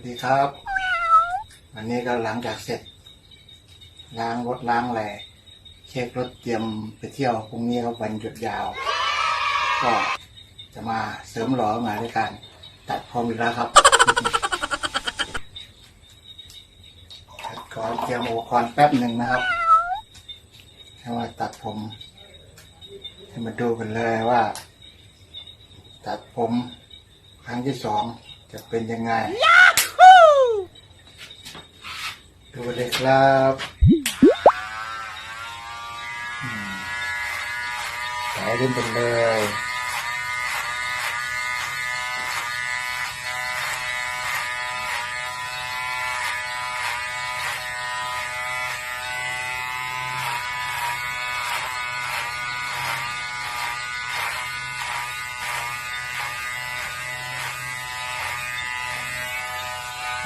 วัสดีครับ วันนี้ก็หลังจากเสร็จ ล้างรถล้างอะไรเช็ครถเตรียมไปเที่ยวพรุ่งนี้ครับวันหยุดยาว ก็จะมาเสริมหล่อมาด้วยการตัดผมอีกแล้วครับตัดก่อนเตรียมอุปกรณ์แป๊บหนึ่งนะครับให้มาตัดผม ให้มาดูกันเลยว่า ตัดผมครั้งที่สองจะเป็นยังไง ดูเลยครับอืมใส่ขึ้นไปเลย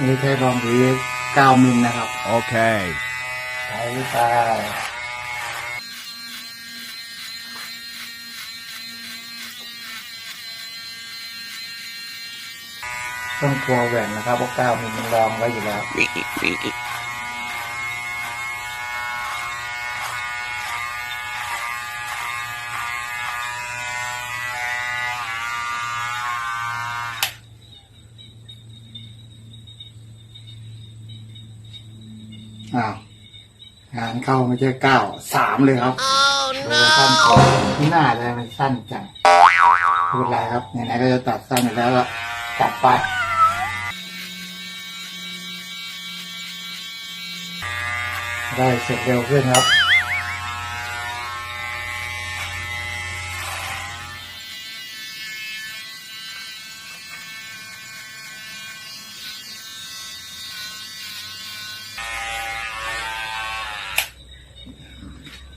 นี่ใช้รองดี 9มิลนะครับ Okay. ใช้ไปต้องกลัวแหว่งนะครับเพราะ9มิลมันรองไว้อยู่แล้วอ้าว งานเข้าไม่ใช่เก้าสามเลยครับโดยสั้นกว่าที่หน้าเลยมันสั้นจังไม่เป็นไรครับไหนๆก็จะตัดสั้นอยู่แล้วก็จัดไปได้เสร็จเร็วขึ้นครับ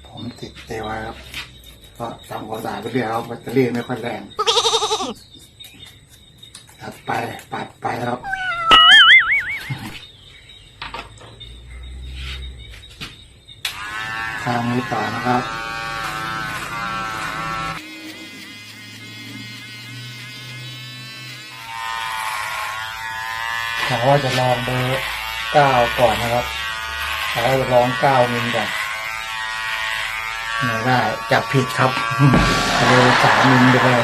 ผมติดเตไว้ครับ ก็ทำความสะอาดไปเรื่อยครับแบตเตอรี่ไม่ค่อยแรงตัดไปปัดไปครับข้างนี้ต่อนะครับถามว่าจะลองเบอร์เก้าก่อนนะครับถามว่าจะลองเก้ามิลก่อน ไม่ได้จับผิดครับเลยสามมิลไปเลย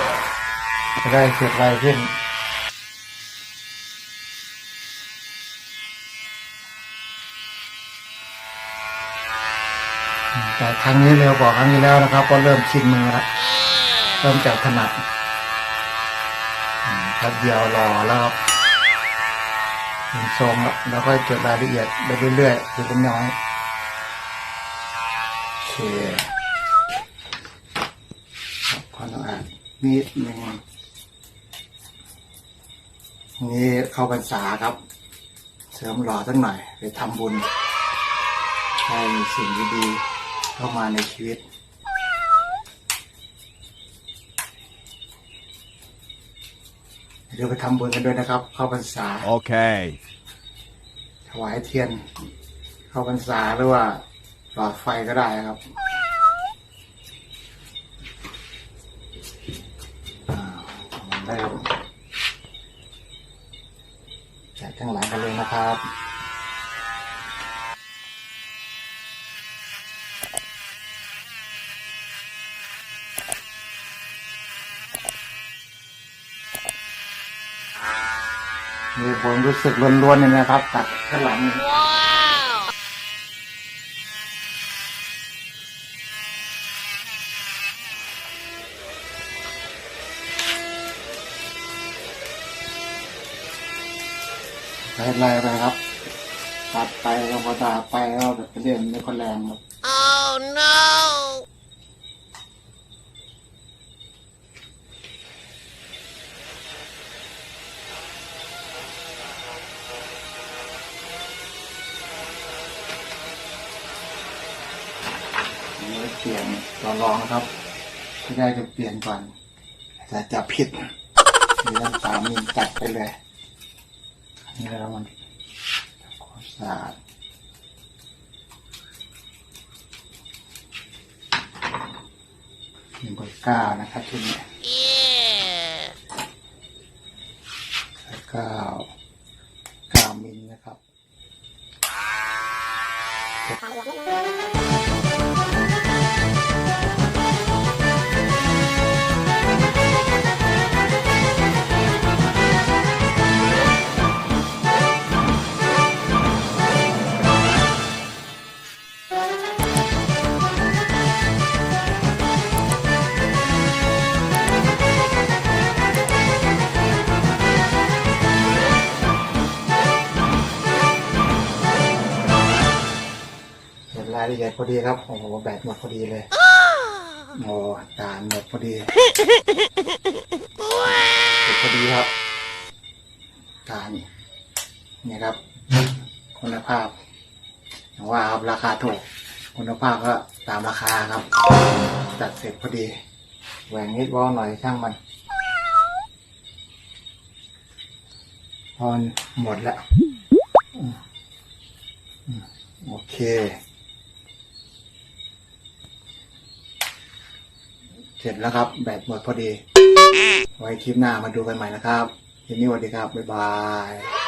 จะได้เสร็จไวขึ้นแต่ครั้งนี้เร็วกว่าครั้งที่แล้วนะครับ ก็เริ่มชินมือแล้วเริ่มจากถนัดอืมแป๊บเดียวรอแล้วครับเห็นทรงแล้วแล้วก็เก็บรายละเอียดไปเรื่อยๆคือเป็นน้อยโอเค ความสะอาด นิดหนึ่งนี่เข้าพรรษาครับ เสริมหล่อสักหน่อย ไปทำบุญให้สิ่งดีๆเข้ามาในชีวิตเดี๋ยวไปทำบุญกันด้วยนะครับ เข้าพรรษา Okay. ถวายเทียน เข้าพรรษาหรือว่าหลอดไฟก็ได้ครับอ่า ได้ครับแจกข้างหลังกันเลยนะครับมีผมรู้สึกล้วนๆเลยนะครับตัดข้างหลัง ไม่เป็นไรไปครับตัดไปแล้วก็ด่าไปแล้วแบบเรื่องไม่ค่อยแรงครับ Oh no! ผมจะเปลี่ยนลองลองนะครับที่ได้จะเปลี่ยนก่อนแต่จะผิดมีน้ำตามีจัดไปเลยอันนี่ แล้วมันความสะอาดหนึ่งบอร์เก้านะครับชุดนี้ Yeah! เก้าเก้ามินนะครับายละเอียดพอดีครับ โอ้โหแบตหมดพอดีเลย โอ้ตาหมดพอดีพอดีครับตาลนี่ครับ คุณภาพอย่างว่าครับราคาถูก คุณภาพก็ตามราคาครับ จัดเสร็จพอดี แหวงนิดวอลหน่อยช่างมันพอหมดแล้วโอเค เสร็จแล้วครับ แบตหมดพอดี ไว้คลิปหน้ามาดูกันใหม่นะครับทีนี้สวัสดีครับ บ๊ายบาย